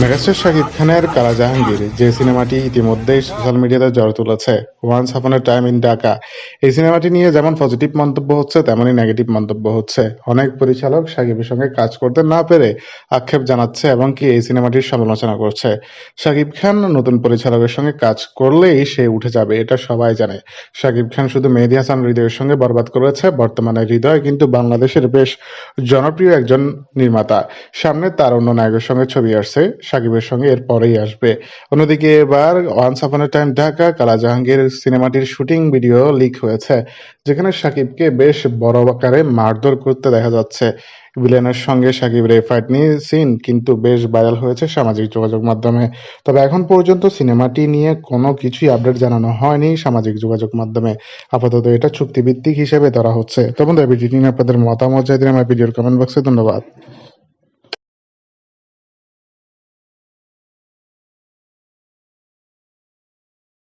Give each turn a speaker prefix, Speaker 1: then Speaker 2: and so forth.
Speaker 1: Megastar Shakib খানের কালা জাহাঙ্গীর যে সিনেমাটি ইতিমধ্যেই সোশ্যাল মিডিয়াতে জ্বর তুলেছে, once upon time in Dhaka. এই সিনেমাটি নিয়ে যেমন পজিটিভ মন্তব্য হচ্ছে, তেমনই নেগেটিভ মন্তব্য হচ্ছে। অনেক পরিচালক শাকিবের সঙ্গে কাজ করতে না পেরে আক্ষেপ জানাচ্ছে এবং কি এই সিনেমাটির সমালোচনা করছে। শাকিব খান নতুন পরিচালকের সঙ্গে কাজ করলেই সে উঠে যাবে, এটা সবাই জানে। শাকিব খান শুধু মেহেদি হাসান হৃদয়ের সঙ্গে বরবাদ করেছে, বর্তমানে হৃদয় কিন্তু বাংলাদেশের বেশ জনপ্রিয় একজন নির্মাতা। সামনে তার অন্য নায়কের সঙ্গে ছবি আসছে সাকিবের সঙ্গে এর পরেই আসবে। অন্যদিকে এবার ওয়ান্স আপন টাইম ঢাকা কালা জাহাঙ্গীর সিনেমাটির শুটিং ভিডিও লিক হয়েছে, যেখানে সাকিবকে বেশ বড় আকারে মারধর করতে দেখা যাচ্ছে। ভিলেনের সঙ্গে সাকিবের এই ফাইট নিয়ে সিন কিন্তু বেশ ভাইরাল হয়েছে সামাজিক যোগাযোগ মাধ্যমে। তবে এখন পর্যন্ত সিনেমাটি নিয়ে কোনো কিছুই আপডেট জানানো হয়নি সামাজিক যোগাযোগ মাধ্যমে। আপাতত এটা চুক্তিভিত্তিক হিসেবে ধরা হচ্ছে। তখন আপনাদের মতামত চাইতে আমার ভিডিওর কমেন্ট বক্সে ধন্যবাদ।